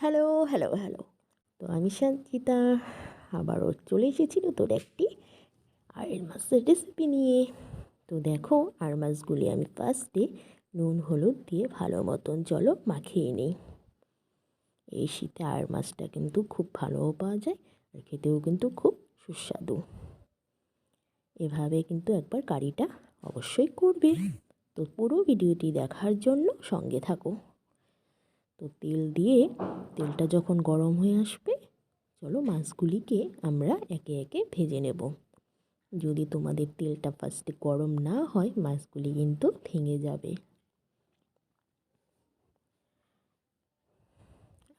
Hello hello hello. তো আমি সঞ্চিতা আবারও চলে এসেছি নতুন একটি আয়ের মাছের রেসিপি নিয়ে। তো দেখো, আর মাছগুলি আমি ফার্স্টে নুন, হলুদ দিয়ে ভালো মতন জলও মাখিয়ে নিই। এই শীতে আর মাছটা কিন্তু খুব ভালোও পাওয়া যায় আর খেতেও কিন্তু খুব সুস্বাদু। এভাবে কিন্তু একবার কারিটা অবশ্যই করবে। তো পুরো ভিডিওটি দেখার জন্য সঙ্গে থাকো। তো তেল দিয়ে তেলটা যখন গরম হয়ে আসবে, চলো মাছগুলিকে আমরা একে একে ভেজে নেব। যদি তোমাদের তেলটা ফার্স্টে গরম না হয়, মাছগুলি কিন্তু ভেঙে যাবে।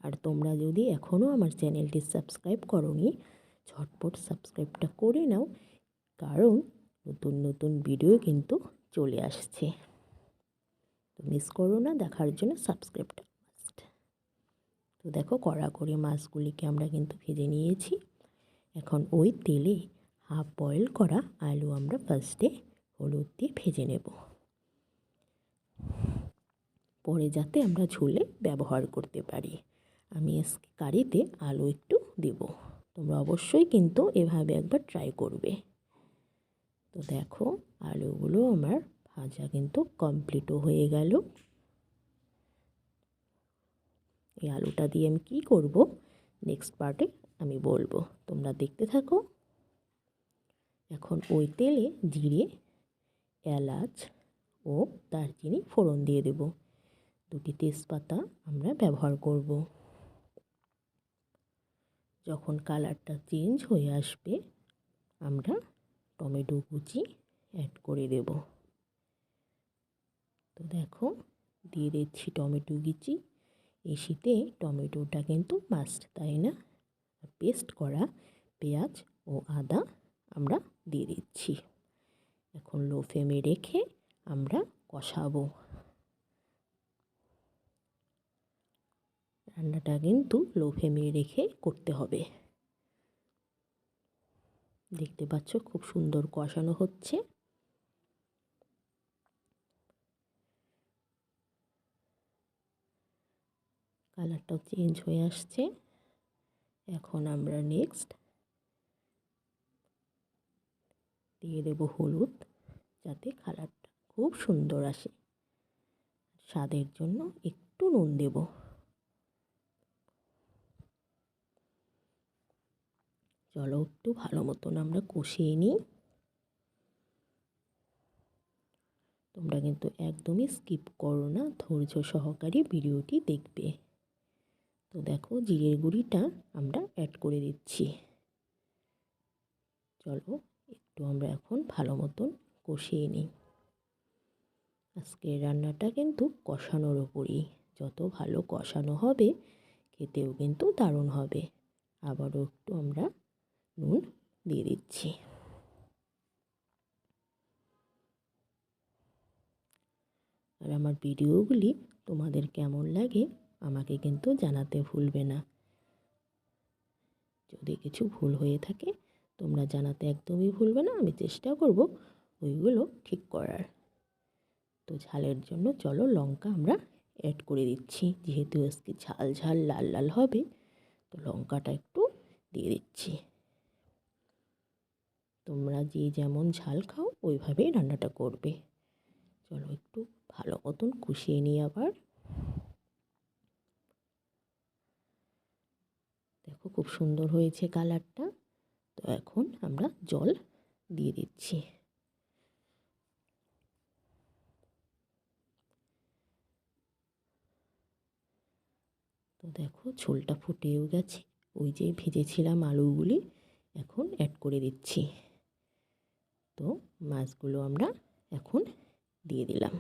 আর তোমরা যদি এখনও আমার চ্যানেলটি সাবস্ক্রাইব করনি, ঝটপট সাবস্ক্রাইবটা করে নাও, কারণ নতুন নতুন ভিডিও কিন্তু চলে আসছে। তো মিস করো না, দেখার জন্য সাবস্ক্রাইবটা তো দেখো কড়া করে মাছগুলিকে আমরা কিন্তু ভেজে নিয়েছি। এখন ওই তেলে হাফ বয়েল করা আলু আমরা ফার্স্টে হলুদ দিয়ে ভেজে নেব। পরে যাতে আমরা ঝোলে ব্যবহার করতে পারি। আমি আজকে কারিতে আলু একটু দেব। তোমরা অবশ্যই কিন্তু এভাবে একবার ট্রাই করবে। তো দেখো আলুগুলো আমার ভাজা কিন্তু কমপ্লিটও হয়ে গেল। এই আলুটা দিয়ে আমি কী করব? নেক্সট পার্টে আমি বলব। তোমরা দেখতে থাকো। এখন ওই তেলে জিরে, এলাচ ও দারচিনি ফোড়ন দিয়ে দেব। দুটি তেজপাতা আমরা ব্যবহার করব। যখন কালারটা চেঞ্জ হয়ে আসবে, আমরা টমেটো কুচি অ্যাড করে দেব। তো দেখো, দিয়ে দিচ্ছি টমেটো কুচি। এই শীতে টমেটোটা কিন্তু মাস্ট তাই না? পেস্ট করা পেঁয়াজ ও আদা আমরা দিয়ে দিচ্ছি। এখন লো ফ্লেমে রেখে আমরা কষাবো। রান্নাটা কিন্তু লো ফ্লেমে রেখে করতে হবে। দেখতে পাচ্ছ খুব সুন্দর কষানো হচ্ছে। কালারটাও চেঞ্জ হয়ে আসছে। এখন আমরা নেক্সট দিয়ে দেব হলুদ, যাতে কালারটা খুব সুন্দর আসে। স্বাদের জন্য একটু নুন দেব। চলো একটু ভালো মতন আমরা কষিয়ে নিই। তোমরা কিন্তু একদমই স্কিপ করো না, ধৈর্য সহকারে ভিডিওটি দেখবে। তো দেখো জিরের গুঁড়িটা আমরা অ্যাড করে দিচ্ছি। চলো একটু আমরা এখন ভালো মতন কষিয়ে নিই। আজকের রান্নাটা কিন্তু কষানোর ওপরই। যত ভালো কষানো হবে, খেতেও কিন্তু দারুণ হবে। আবারও একটু আমরা নুন দিয়ে দিচ্ছি। আর আমার ভিডিওগুলি তোমাদের কেমন লাগে আমাকে কিন্তু জানাতে ভুলবে না। যদি কিছু ভুল হয়ে থাকে, তোমরা জানাতে একদমই ভুলবে না, আমি চেষ্টা করব ওইগুলো ঠিক করার। তো ঝালের জন্য চলো লঙ্কা আমরা অ্যাড করে দিচ্ছি, যেহেতু আজকে ঝাল ঝাল লাল লাল হবে, তো লঙ্কাটা একটু দিয়ে দিচ্ছি। তোমরা যে যেমন ঝাল খাও, ওইভাবেই রান্নাটা করবে। চলো একটু ভালো মতন কষিয়ে নিই আবার। দেখো খুব সুন্দর হয়েছে কালারটা। তো এখন আমরা জল দিয়ে দিচ্ছি। তো দেখো ঝোলটা ফুটেও গেছে। ওই যে ভেজেছিলাম আলুগুলি, এখন অ্যাড করে দিচ্ছি। তো মাছগুলো আমরা এখন দিয়ে দিলাম।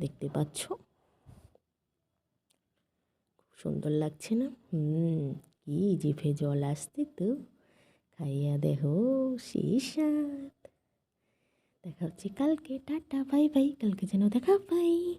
দেখতে পাচ্ছ? সুন্দর লাগছে না? হুম, কি জিভে জল আসতে তো? খাইয়া দেহ সাত দেখা হচ্ছে কালকে, টাটা, বাই বাই। কালকে যেন দেখা পাই